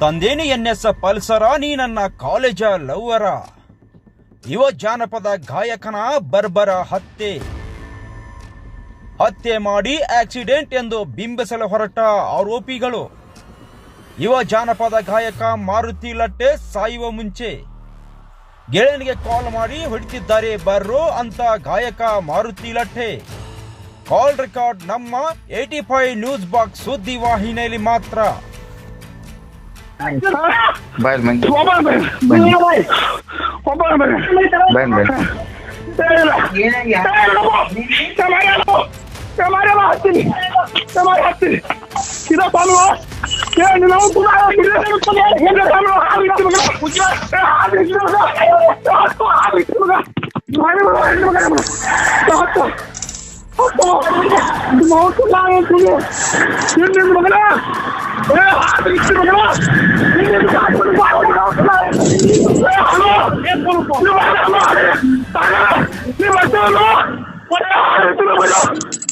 ತಂದೇನಿ N S ಪಲ್ಸರ ನೀ ನನ್ನ college ಲವ್ವರ ಯುವ ಜಾನಪದ ಗಾಯಕನ ಬರ್ಬರ ಹತ್ಯೆ. ಹತ್ಯೆ ಮಾಡಿ ಆಕ್ಸಿಡೆಂಟ್ ಎಂದು ಬಿಂಬಿಸಲು ಹೊರಟ ಆರೋಪಿಗಳು. ಯುವ ಜಾನಪದ ಗಾಯಕ ಮಾರುತಿ ಲಟ್ಟೆ ಸಾಯುವ ಮುಂಚೆ ಗೆಳೆಯನಿಗೆ ಕಾಲ್ ಮಾಡಿ ಹೊಡಿತಿದ್ದಾರೆ ಬರ್ರೋ ಅಂತ ಗಾಯಕ ಮಾರುತಿ ಲಟ್ಟೆ ಕಾಲ್ ರೆಕಾರ್ಡ್ ನಮ್ಮ ಏಟಿ ಫೈವ್ ನ್ಯೂಸ್ ಬಾಕ್ಸ್ ಸುದ್ದಿ ವಾಹಿನಿಯಲ್ಲಿ ಮಾತ್ರ 야, 너무 고마워. 이래서 또 내가 생각하면 하루 이틀 먹어. 보지 마. 하루 이틀 먹어. 또 하루 이틀 먹어. 하루 이틀 먹어. 또 또. 너무 나의 그게 힘들고 먹어라. 왜 하루 이틀 먹어라. 힘들고 하루 이틀 먹어라. 왜 하루 이틀 먹어라. 왜 하루 이틀 먹어라. 왜 하루 이틀 먹어라.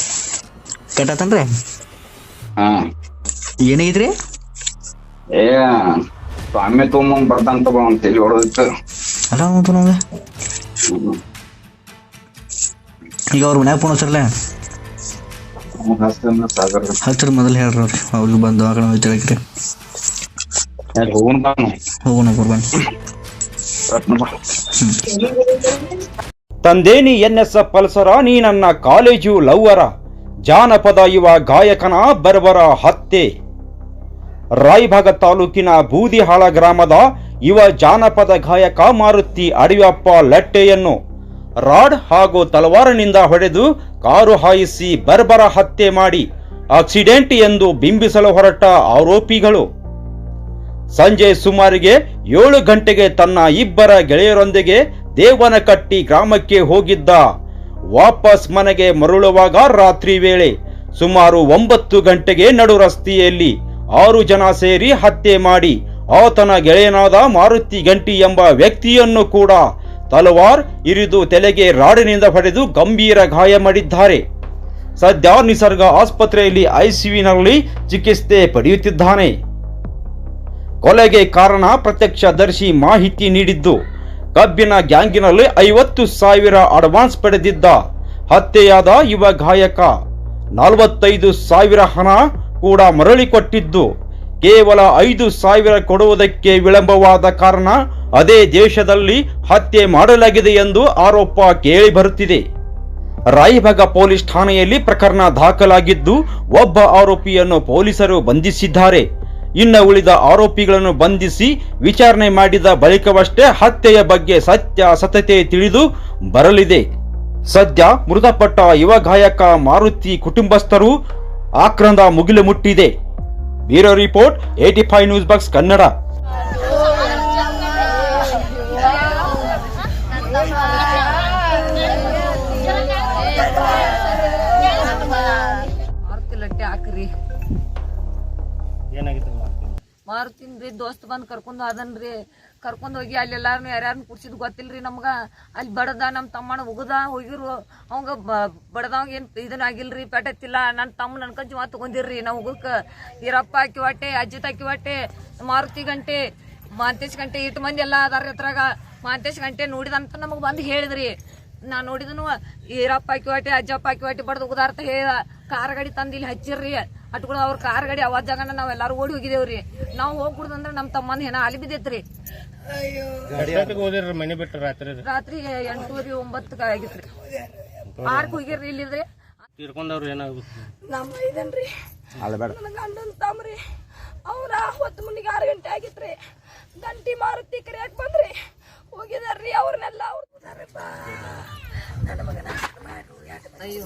ಕೆಟ್ಟತನ್ರಿ ಹಾ. ಏನಾಗೈತ್ರಿ ಏ ಸ್ವಾಮಿ ತೊಗೊಂಬಂದ್ ಬರ್ತಾನ ತಗೋ ಅಂತ ಹೇಳಿ ಹೊಡೆದಿತ್ತು ಅಲ್ಲ ಅವನು ನಮ್ಗೆ ಈಗ ಅವ್ರ ಮನ್ಯಾಗ ಫೋನ್ ಹಚ್ಚರ್ಲೆ? ಸಾಗರ. ಹಚ್ಚರ್ ಮೊದಲು ಹೇಳ್ರಿ ಅವ್ರಿ. ಅವ್ರಿಗೆ ಬಂದು ಆ ಕಡೆ ಹೋಗ್ತಿರಕ್ರಿ ಹೋಗೋಣ ಬಾನು ಹೋಗೋಣ ಬರ್ಬನ್ನಿ ತಂದೇನಿ ಎನ್ ಎಸ್ ಪಲ್ಸರ ನೀ ನನ್ನ ಕಾಲೇಜು ಲವ್ವರ. ಜಾನಪದ ಯುವ ಗಾಯಕನ ಬರ್ಬರ ಹತ್ಯೆ. ರಾಯಭಾಗ ತಾಲೂಕಿನ ಬೂದಿಹಾಳ ಗ್ರಾಮದ ಯುವ ಜಾನಪದ ಗಾಯಕ ಮಾರುತಿ ಅಡಿಯಪ್ಪ ಲಟ್ಟೆಯನ್ನು ರಾಡ್ ಹಾಗೂ ತಲವಾರನಿಂದ ಹೊಡೆದು ಕಾರು ಹಾಯಿಸಿ ಬರ್ಬರ ಹತ್ಯೆ ಮಾಡಿ ಆಕ್ಸಿಡೆಂಟ್ ಎಂದು ಬಿಂಬಿಸಲು ಹೊರಟ ಆರೋಪಿಗಳು. ಸಂಜೆ ಸುಮಾರಿಗೆ ಏಳು ಗಂಟೆಗೆ ತನ್ನ ಇಬ್ಬರ ಗೆಳೆಯರೊಂದಿಗೆ ದೇವನಕಟ್ಟಿ ಗ್ರಾಮಕ್ಕೆ ಹೋಗಿದ್ದ ವಾಪಸ್ ಮನೆಗೆ ಮರಳುವಾಗ ರಾತ್ರಿ ವೇಳೆ ಸುಮಾರು ಒಂಬತ್ತು ಗಂಟೆಗೆ ನಡು ರಸ್ತೆಯಲ್ಲಿ ಆರು ಜನ ಸೇರಿ ಹತ್ಯೆ ಮಾಡಿ ಆತನ ಗೆಳೆಯನಾದ ಮಾರುತಿ ಗಂಟಿ ಎಂಬ ವ್ಯಕ್ತಿಯನ್ನು ಕೂಡ ತಲವಾರ್ ಇರಿದು ತಲೆಗೆ ರಾಡಿನಿಂದ ಪಡೆದು ಗಂಭೀರ ಗಾಯ ಮಾಡಿದ್ದಾರೆ. ಸದ್ಯ ನಿಸರ್ಗ ಆಸ್ಪತ್ರೆಯಲ್ಲಿ ಐಸಿಯುನಲ್ಲಿ ಚಿಕಿತ್ಸೆ ಪಡೆಯುತ್ತಿದ್ದಾನೆ. ಕೊಲೆಗೆ ಕಾರಣ ಪ್ರತ್ಯಕ್ಷದರ್ಶಿ ಮಾಹಿತಿ ನೀಡಿದ್ದು ಕಬ್ಬಿನ ಗ್ಯಾಂಗಿನಲ್ಲಿ ಐವತ್ತು ಸಾವಿರ ಅಡ್ವಾನ್ಸ್ ಪಡೆದಿದ್ದ ಹತ್ಯೆಯಾದ ಯುವ ಗಾಯಕ. ನಲವತ್ತೈದು ಸಾವಿರ ಹಣ ಕೂಡ ಮರಳಿ ಕೊಟ್ಟಿದ್ದು. ಕೇವಲ ಐದು ಸಾವಿರ ಕೊಡುವುದಕ್ಕೆ ವಿಳಂಬವಾದ ಕಾರಣ ಅದೇ ದೇಶದಲ್ಲಿ ಹತ್ಯೆ ಮಾಡಲಾಗಿದೆ ಎಂದು ಆರೋಪ ಕೇಳಿ ಬರುತ್ತಿದೆ ರಾಯಭಾಗ ಪೊಲೀಸ್ ಠಾಣೆಯಲ್ಲಿ ಪ್ರಕರಣ ದಾಖಲಾಗಿದ್ದು, ಒಬ್ಬ ಆರೋಪಿಯನ್ನು ಪೊಲೀಸರು ಬಂಧಿಸಿದ್ದಾರೆ. ಇನ್ನು ಉಳಿದ ಆರೋಪಿಗಳನ್ನು ಬಂಧಿಸಿ ವಿಚಾರಣೆ ಮಾಡಿದ ಬಳಿಕವಷ್ಟೇ ಹತ್ಯೆಯ ಬಗ್ಗೆ ಸತ್ಯ ಸತತೆ ತಿಳಿದು ಬರಲಿದೆ. ಸದ್ಯ ಮೃತಪಟ್ಟ ಯುವ ಗಾಯಕ ಮಾರುತಿ ಕುಟುಂಬಸ್ಥರು ಆಕ್ರಂದ ಮುಗಿಲು ಮುಟ್ಟಿದೆ. Bureau report eighty five news box Kannada. ಮಾರುತಿನ್ ರೀ, ದೋಸ್ತ್ ಕರ್ಕೊಂಡು ಕರ್ಕೊಂಡ್ ಹೋದನ್ರಿ ಕರ್ಕೊಂಡು ಹೋಗಿ ಅಲ್ಲಿ ಎಲ್ಲಾರನು ಯಾರ್ಯಾರನ್ನ ಕುಡ್ಸಿದ್ ಗೊತ್ತಿಲ್ರಿ ನಮ್ಗೆ. ಅಲ್ಲಿ ಬಡದ ನಮ್ಮ ತಮ್ಮನ ಉಗದ ಹೋಗಿರು. ಅವಂಗ ಬಡದವಂಗ ಏನು ಇದನ್ನ ಆಗಿಲ್ರಿ ಪೆಟ್ಟತ್ತಿಲ್ಲ ನನ್ನ ತಮ್ಮ ನನ್ ಕಂಚು ಮಾತು ತಗೊಂಡಿರ್ರಿ ನಾವ್ ಉಗಕ್ಕ ಈರಪ್ಪ ಹಾಕಿ ಹೊಟ್ಟೆ ಅಜ್ಜಿತ್ ಹಾಕಿ ಹೊಟ್ಟೆ, ಮಾರುತಿ ಗಂಟೆ, ಮಾಂತೇಶ್ ಗಂಟೆ ಇಟ್ಟು ಮಂದಿ ಎಲ್ಲ ಅದಾರ ಅದ್ರಾಗ ಮಾಂತೇಶ್ ಗಂಟೆ ನೋಡಿದಂತ ನಮಗೆ ಬಂದು ಹೇಳಿದ್ರಿ. ನಾ ನೋಡಿದನು, ಈರಪ್ಪ ಹಾಕಿ ಹೊಟ್ಟೆ, ಅಜ್ಜಪ್ಪ ಹಾಕಿ ಹೊಟ್ಟೆ ಬಡ್ದು ಉಗದಾರ್ತ ಹೇಳ, ಕಾರ್ ಗಾಡಿ ತಂದು ಇಲ್ಲಿ ಹಚ್ಚಿರ್ರಿ. ಅಟ್ಗಳು ಅವ್ರ ಕಾರ್ ಗಾಡಿ ಅವಾಜ್ ಜಾಗನ ನಾವ್ ಎಲ್ಲಾರು ಓಡಿ ಹೋಗಿದೇವ್ರಿ ನಾವು ಹೋಗ್ಬಿಡುದಂದ್ರ ನಮ್ ತಮ್ಮನ ಏನ ಅಲ್ಲಿ ಬಿದ್ದೈತ್ರಿ. ಮನೆ ಬಿಟ್ಟು ರಾತ್ರಿ ರಾತ್ರಿ ಎಂಟೂವರೆ ಒಂಬತ್ತಕ್ಕೆ ಆಗಿತ್ರಿ. ಆರ್ಕ್ ಹೋಗಿರ್ರಿ ಇಲ್ಲಿದ್ರಿ. ತೀರ್ಕೊಂಡವ್ರು ಏನಾಗುತ್ತೆ ನಮ್ಮ ಇದನ್ರಿ ನನ್ನ ಗಂಡನ್ ತಮ್ರಿ ಅವ್ರ ಹೊತ್ತು ಮುಂದಿಗೆ ಆರು ಗಂಟೆ ಆಗಿತ್ರಿ. ಗಂಟಿ ಮಾರುತಿ ಕರಿಯಾಕ್ ಬಂದ್ರಿ. ಹೋಗಿದಾರ್ರಿ ಅವ್ರ ಅಯ್ಯೋ.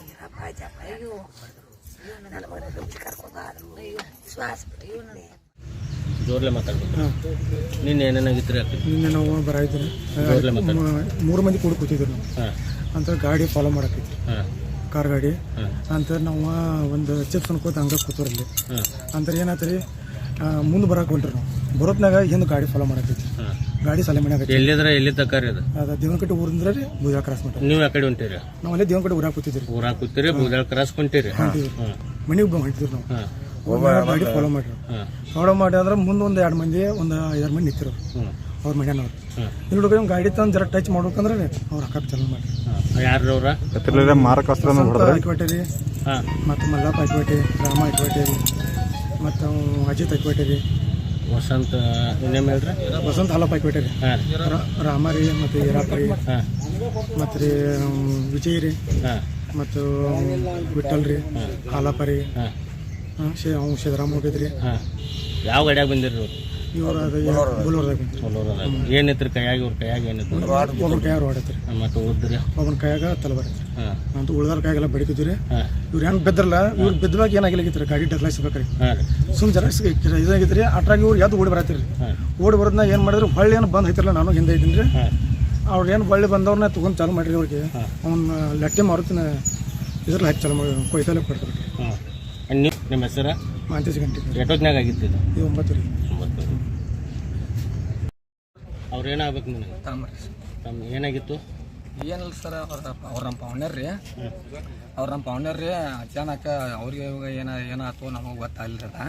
ಅಯ್ಯೋ. ಜೋರ್ಲೆ ಮಾತಾಡ್ಬೇಕು. ನಿನ್ನೆ ಏನೇನಾಗಿತ್ತು ರೀ ನಿನ್ನೆ ನಾವು ಮೂರು ಮಂದಿ ಕೂಡ ಕೂತಿದ್ರು ನಾವು. ಅಂತ ಗಾಡಿ ಫಾಲೋ ಮಾಡಕೈತಿ ಹಾಂ. ಕಾರ್ ಗಾಡಿ. ಅಂತ ನಾವು ಒಂದು ಚಿಪ್ಸ್ ಅನ್ಕೋತ ಹಂಗ ಕೂತವ್ರಲ್ಲಿ. ಅಂತ ಏನಾಯ್ತು ಏನಾಯ್ತು ಮುಂದೆ ಬರಕ್ಕೆ ಹೊಂಟ್ರಿ ನಾವು. ಬರೋತ್ನಾಗ ಹಿಂದೆ ಗಾಡಿ ಫಾಲೋ ಮಾಡಕೈತಿ ಹಾಂ. ಗಾಡಿ ಸಲ ಮಾಡಕೈತಿ ಎಲ್ಲಿದ್ರೆ ಎಲ್ಲಿ ತಕ್ಕ ರೀ ಅದು? ಅದ ದೇವನಕಟ್ಟೆ ಊರಿಂದ ರೀ ಬೂದಾಳ ಕ್ರಾಸ್ ಮಟ್ಟ ನೀವು ಆ ಕಡೆ ಹೊಂಟಿರಿ? ನಾವು ಅಲ್ಲೇ ದೇವನಕಟ್ಟೆ ಊರಾಗ ಕೂತಿದ್ರಿ ಊರಾಗ ಕೂತಿರಿ ಬೂದಾಳ ಕ್ರಾಸ್ ಕೊಂತೀರಿ ಹಾಂ. ಮನೆಗೆ ಬಂದು ಹೊಂಟಿದ್ರಿ ನಾವು. ಒಬ್ಬ ಗಾಡಿ ಫಾಲೋ ಮಾಡ್ರಿ. ಫಾಲೋ ಮಾಡಿ ಅಂದ್ರೆ ಮುಂದೆ ಒಂದು ಎರಡು ಮಂದಿ ಒಂದು ಐದಾರು ಮಂದಿ ನಿಂತಿರು ಅವ್ರ ಮನೆಯವ್ರು ಹಾಂ. ಇಲ್ಲಿ ಹುಡುಗ ಗಾಡಿ ತಂದು ಜರ ಟಚ್ ಮಾಡ್ಬೇಕಂದ್ರೆ ಅವ್ರ ಅಕ್ಕ ಚಲೋ ಮಾಡ್ರಿ. ಮತ್ತೆ ಯಾರು ಅವ್ರ? ಐಕ್ವಾಟೆ ರೀ ಹಾಂ. ಮತ್ತು ಮಲ್ಲಪ್ಪ ಐಕ್ವಾಟೆ ರಾಮ ಐಕ್ವಾಟೆ ರೀ ಮತ್ತು ಅಜಿತ್ ಐಕ್ವಾಟೆ ರೀ ವಸಂತ ನೇಮ್ ಹೇಳ್ರಿ? ವಸಂತ ಹಾಲಪ್ಪ ಐಕ್ವಾಟೆ ರೀ. ಹಾಂ. ರಾಮ ರೀ ಮತ್ತು ಈರಪ್ಪ ರೀ ಹಾಂ. ಮತ್ತು ರೀ ವಿಜಯ್ ರೀ ಹಾಂ. ಮತ್ತು ವಿಠಲ್ ರೀ ಹಾಲಪ್ಪ ರೀ. ಹಾಂ. ಹಾಂ ಶೇ ಅವ್ನು ಸಿದ್ದರಾಮ ಹೋಗಿದ್ರಿ. ಹಾಂ. ಯಾವ ಗಾಡಿಯಾಗ ಬಂದಿರಿ ಏನಿತ್ತು ಕೈಯಾಗ ಇವ್ರ ಕೈಯಾಗ ಏನಿತ್ತು ಒಬ್ಬನ ಕೈಯಾಗ ಹೊಡತ್ರಿ ಮತ್ತು ಓದ್ರಿ ಒಬ್ಬನ ಕೈಯಾಗ ಅಂತ ಉಳ್ದಾರ ಕೈಯಾಗೆಲ್ಲ ಇವ್ರು ಹೆಂಗೆ ಬಿದ್ರಲ್ಲ ಇವ್ರು ಗಾಡಿ ಸುಮ್ ಜರ ಇದಾಗಿತ್ತು ರೀ ಅಟ್ರಾಗಿ ಇವ್ರು ಎದ್ದು ಓಡಿ ಬರತ್ತೀರಿ. ಓಡಿ ಬರೋದನ್ನ ಏನು ಮಾಡಿದ್ರು ಹೊಳ್ಳಿ ಏನು ಬಂದ್ ಐತಿರಲ್ಲ ನಾನು ಹಿಂದೆ ಇದ್ದೀನಿ ರೀ. ಅವ್ರು ಏನು ಹೊಳ್ಳಿ ಬಂದವ್ರನ್ನ ತೊಗೊಂಡು ಚಾಲು ಮಾಡಿರಿ ಅವ್ರಿಗೆ. ಅವ್ನ ಲಟ್ಟೆ ಮಾರುತಿನ ಇದ್ರಲ್ಲಿ ಹಚ್ಚಿ ಚಾಲು ಮಾಡಿ ಕೊಯ್ತಲೆ ಕೊಡ್ತಾರೆ. ನಿಮ್ಮ ಹೆಸರ? ಮಾಂತೇಶ್ ಗಂಟೆ ಎಷ್ಟೊತ್ತಿನಾಗ ಆಗಿತ್ತು ಇದು? ಒಂಬತ್ತು ರೀ ಒಂಬತ್ತು. ಅವ್ರು ಏನಾಗ್ಬೇಕು ನನಗೆ? ತಮ್ಮ ಏನಾಗಿತ್ತು? ಏನಿಲ್ಲ ಸರ್ ಅವ್ರ ಅವ್ರ ನಮ್ಮ ಪೌಣ್ಯರ್ ರೀ. ಅವ್ರ ನಮ್ಮ ಪೌಣ್ಯರ್ ರೀ ಅಚಾನಕ ಅವ್ರಿಗೆ ಇವಾಗ ಏನ ಏನಾಯ್ತು ನಮಗೆ ಗೊತ್ತಾಗಲಿಲ್ಲ ಅದ.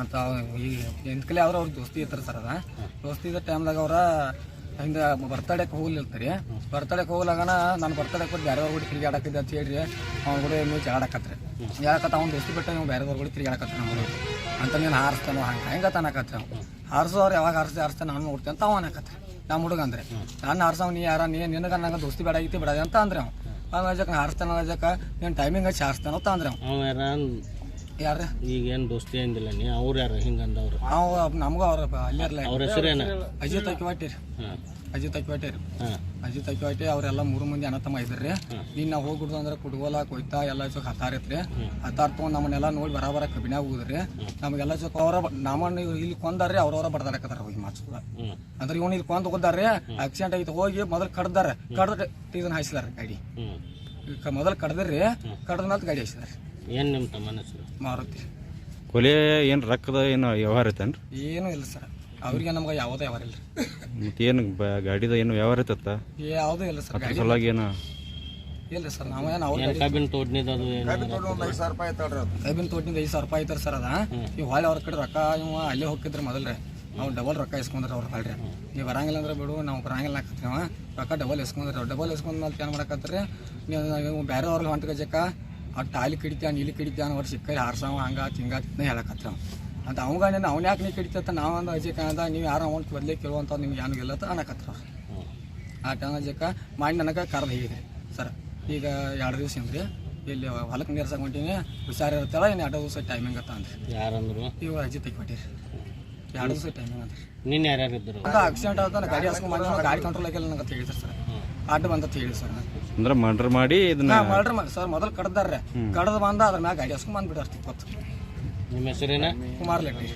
ಅಂತ ಈ ಎಂತ್ಕಲೆ ಅವ್ರ ಅವ್ರ ದೋಸ್ತಿ ಇರ್ತಾರೆ ಸರ್ ಅದ. ದೋಸ್ತಿ ಇದ್ದ ಟೈಮ್ದಾಗ ಅವ್ರ ಹಿಂಗೆ ಬರ್ತಡೇಗೆ ಹೋಗ್ಲಿರ್ತಾರೆ ಬರ್ತಡೇಗೆ ಹೋಗ್ಲಾಗನ ನಾನು ಬರ್ತಡೇಗೆ ಕೊಟ್ಟು ಬೇರೆಯವ್ರ ಕೂಡ ತಿರುಗಾಡಕ್ಕಿದ್ದೆ ಅಂತ ಹೇಳ್ರಿ. ಅವ್ನ ಕೂಡ ನೀವು ಜಗಾಡಕತ್ರಿ ಯಾಕತ್ತ ಅವ್ನ ದೋಸ್ತಿ ಬಿಟ್ಟು ನೀವು ಬೇರೆಯವ್ರ ಕೂಡ ತಿರುಗಾಡಕತ್ರಿ ನಮ್ಮ ಅಂತ ನೀನು ಹಾರಿಸ್ತಾನೋ ಹಂಗೆ ಹೆಂಗೆ ತನಕತ್ರಿ ಅವ್ನು ಹಾರಿಸೋರು ಯಾವಾಗ ಹಾರಿಸಿ ಹಾರಿಸ್ತಾನೆ ನಾನು ನೋಡ್ತೇನೆ ಅಂತ ಅವ ಕತೆ ನಮ್ಮ ಹುಡುಗ ಅಂದ್ರೆ. ನಾನು ಹರ್ಸವ್ ನೀ ಯಾರ ನೀ ನಿನಗ ನಂಗೆ ದೋಸ್ತಿ ಬೇಡ ಐತಿ ಬಿಡದೆ ಅಂತ ಅಂದ್ರೆ ಅವ್ನು. ಅವಾಗ ಹರ್ಸ್ತಾನ ಹಾರಿಸ್ತಾನ ನೀನು ಟೈಮಿಂಗ್ ಹಚ್ಚಿ ಹಾರಿಸ್ತಾನ ಅಂತ ಅಂದ್ರೆ ಅವ ಯಾರ? ಯಾರ ಈಗ ಏನು ದೋಸ್ತಿ ಅಂದಿಲ್ಲ ನೀ ಅವ್ರು ಯಾರು ಹಿಂಗೆ ಅಂದವ್ರು? ಅವ ನಮಗೂ ಅವ್ರ ಅಲ್ಲೇ ಅವ್ರ ಹೆಸರೇನ? ಅಜಿತ್ ಹಾಕಿ ರೀ ಹಾಂ. ಅಜಿತ್ ಅಕ್ಕಿವಾಟಿ ರೀ. ಹಾಂ. ಅಜಿತ್ ಅಕ್ಕಿವಾಟಿ ಅವರೆಲ್ಲ ಮೂರು ಮಂದಿ ಅಣ್ಣ ತಮ್ಮ ಇದ್ರಿ ನೀನು ನಾವು ಹೋಗ್ಬಿಡ್ದು ಅಂದ್ರೆ ಕುಡುಗೋಲ ಕೊಯ್ತಾ ಎಲ್ಲ ಚೊಕ್ ಐತ್ರಿ. ಹತ್ತಾರ ತೊಗೊಂಡು ನಮ್ಮನ್ನೆಲ್ಲ ನೋಡಿ ಬರಾಬರ ಕಬಿನ್ಯಾಗ ಹೋದ್ರಿ ನಮಗೆಲ್ಲ ಚೊಕ್ ಅವರ ನಮ್ಮನ್ನ ಇಲ್ಲಿ ಕೊಂದಾರ್ರಿ ಅವ್ರವ್ರ ಬಡ್ದಾಡಕತ್ತಾರ ಹೋಗಿ ಮಾಸ್ಕುಳ ಅಂದ್ರೆ ಇವನು ಇಲ್ಲಿ ಕೊಂದ್ ಹೋದಾರ್ರಿ ಆಕ್ಸಿಡೆಂಟ್ ಆಗಿತ್ತು ಹೋಗಿ ಮೊದಲು ಕಡ್ದಾರ ಕಡ್ದ ಟೀಸನ್ ಹಾಯಿಸಿದಾರ ಗಾಡಿ. ಈಗ ಮೊದಲು ಕಡ್ದ್ರಿ ಕಡ್ದ ಮೇಲೆ ಗಾಡಿ ಹಾಯಿಸಿದಾರೆ ಏನು ನಿಮ್ಮ ತಮ್ಮನ ಹೆಸರು? ಮಾರುತಿ. ಕೊಲೆ ಏನು ರೊಕ್ಕದ ಏನು ವ್ಯವಹಾರ ಐತೇನ್ರಿ? ಏನೂ ಇಲ್ಲ ಸರ್. ಅವ್ರಿಗೆ ನಮ್ಗೆ ಯಾವುದೇ ವ್ಯವಹಾರ ಇಲ್ಲ ಮತ್ತೆ ಏನು ಗಾಡಿದ ಏನು ವ್ಯವಹಾರ ಇತ್ತ ಯಾವುದೂ ಇಲ್ಲ ಸರ್ ಅದ್ರ ಗಾಡಿ ಸಲುವಾಗಿ ಏನು? ಇಲ್ಲ ಸರ್ ನಾವೇನು ಅವ್ರ ಕಬ್ಬಿನ ತೋಡ್ನಿದ್ದು ಅದು ಏನು ಕೈಬಿನ ತೋಟಿಂದ ಐದು ಸಾವಿರ ರೂಪಾಯಿ ಐತಾರೆ ಸರ್ ಅದ. ಈ ಹೊಳೆ ಅವ್ರ ಕಡೆ ರೊಕ್ಕ ಇವ ಅಲ್ಲೇ ಹೋಗಿದ್ರಿ ಮೊದಲ್ರಿ. ನಾವು ಡಬಲ್ ರೊಕ್ಕ ಇಸ್ಕೊಂಡ್ರೆ ಅವ್ರ ಹೊಳ್ರಿ ನೀವು ಬರಂಗಿಲ್ಲ ಅಂದ್ರೆ ಬಿಡು ನಾವು ಬರಂಗಿಲ್ಲ ಹಾಕತ್ತೀವ ಅವ. ರೊಕ್ಕ ಡಬಲ್ ಇಸ್ಕೊಂಡ್ರೆ ಡಬಲ್ ಇಸ್ಕೊಂಡ್ ಮೇಲೆ ಏನು ಮಾಡಕತ್ರಿ ನೀವು ನೀವು ಬೇರೆ ಅವ್ರಿಗೆ ಹೊಂಟ್ಕೊಜಕ್ಕ ಅಟ್ಟು ಅಲ್ಲಿ ಕಡಿತಾನ ಇಲ್ಲಿ ಕಡಿತಾನ ಅವ್ರು ಸಿಕ್ಕರಿ ಹಾರ್ಸವ ಹಂಗ ತಿಂಗ ತಿನ್ನ ಹೇಳಕತ್ರ ಅವ. ಅಂತ ಅವಗಾನ ಅವ್ನು ಅವ್ನ ಯಾಕೆ ನೀ ಕಡಿತ ನಾವು ಅಜಕ್ಕ ಅಂದ ನೀವು ಯಾರು ಅವ್ನು ಬದಲೇ ಕೇಳುವಂಥ ನಿಮ್ಗೆ ಏನು ಇಲ್ಲ ಅಂತ ಅನ್ನಕತ್ರ. ಆ ಟೈಮ್ ಅಜಕ್ಕ ಮಾಡಿ ನನಗೆ ಕರೆದು ಹೇಗಿದೆ ಸರ್ ಈಗ ಎರಡು ದಿವಸ ಅಂದ್ರಿ ಇಲ್ಲಿ ಹೊಲಕ್ಕೆ ನೀರ್ಸಕ್ ಹೊಂಟೀನಿ ಇರ್ತಾಳ ಇನ್ನು ಎರಡು ದಿವಸ ಟೈಮಿಂಗ್ ಅಂತ ಅಂದ್ರಿ. ಯಾರಂದ್ರು? ಇವ ಅಜ್ಜಿ ತೆಗಿಬಿಟ್ಟಿರಿ ಎರಡು ದಿವಸ ಟೈಮಿಂಗ್ ಅಂದ್ರಿ. ನಿನ್ನ ಯಾರ್ಯಾರು ಅಂತ ಆಕ್ಸಿಡೆಂಟ್ ಆದ ಗಾಡಿ ಹಾಸ್ಕೊಂಡು ಬಂದ ಗಾಡಿ ಕಂಟ್ರೋಲ್ ಆಗಿಲ್ಲ ನನಗೆ ಹೇಳಿದ್ರು ಸರ್. ಅಡ್ಡ ಬಂದ ಹೇಳಿ ಸರ್ ಅಂದ್ರೆ ಮರ್ಡರ್ ಮಾಡಿ ಇದನ್ನ ಮಾಡ್ರಿ ಮಾಡಿ ಸರ್ ಮೊದಲು ಕಡ್ದಾರ್ರೆ. ಕಡ್ದು ಬಂದ ಅದ್ರ ಮ್ಯಾಗ ಗಾಡಿ ಹಾಸ್ಕೊಂಡ್ ಬಂದ್ಬಿಟ್ಟಾರ ತಿಪ್ಪತ್ತು. ನಿಮ್ಮ ಹೆಸರೇನ? ಕುಮಾರ್ ಲೆಟ್ಟಿ